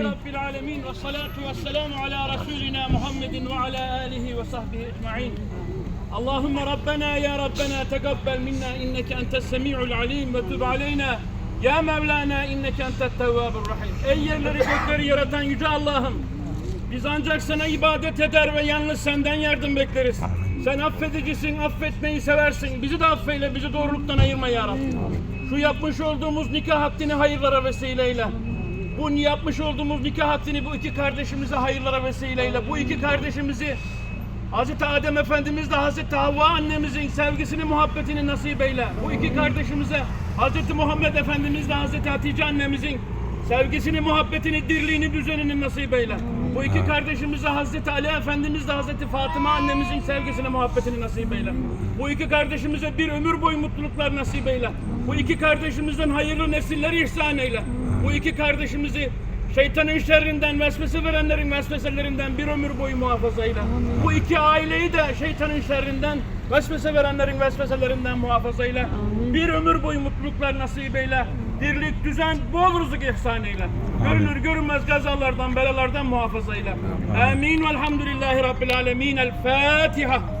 Elhamdülillahi Rabbil alemin ve salatu ve selamu ala Resulina Muhammedin ve ala alihi ve sahbihi ecma'in. Allahümme Rabbena ya Rabbena tegabbel minna inneke entes semi'ul alim ve tub aleyna. Ya Mevlana inneke entet tevvabur rahim. Ey yerleri gökleri yaratan yüce Allah'ım. Biz ancak sana ibadet eder ve yalnız senden yardım bekleriz. Sen affedicisin, affetmeyi seversin. Bizi de affeyle, bizi doğruluktan ayırma ya Rabbi. Şu yapmış olduğumuz nikah haddini hayırlara vesile eyle. Bu yapmış olduğumuz nikah haddini bu iki kardeşimize hayırlara vesile eyle. Bu iki kardeşimizi Hazreti Adem Efendimiz de Hazreti Havva annemizin sevgisini, muhabbetini nasip eyle. Bu iki kardeşimize Hazreti Muhammed Efendimiz de Hazreti Hatice annemizin sevgisini, muhabbetini, dirliğini, düzenini nasip eyle. Bu iki kardeşimize Hazreti Ali Efendimiz de Hazreti Fatıma annemizin sevgisini, muhabbetini nasip eyle. Bu iki kardeşimize bir ömür boyu mutluluklar nasip eyle. Bu iki kardeşimizden hayırlı nesiller ihsan eyle. Bu iki kardeşimizi Şeytanın şerrinden, vesvese verenlerin vesveselerinden bir ömür boyu muhafaza eyle. Bu iki aileyi de şeytanın şerrinden, vesvese verenlerin vesveselerinden muhafaza eyle. Bir ömür boyu mutluluklar nasip eyle. Dirlik, düzen, bol rızık ihsan eyle. Görünür görünmez gazalardan, belalardan muhafaza eyle. Amin. Velhamdülillahi Rabbil alemin. El Fatiha.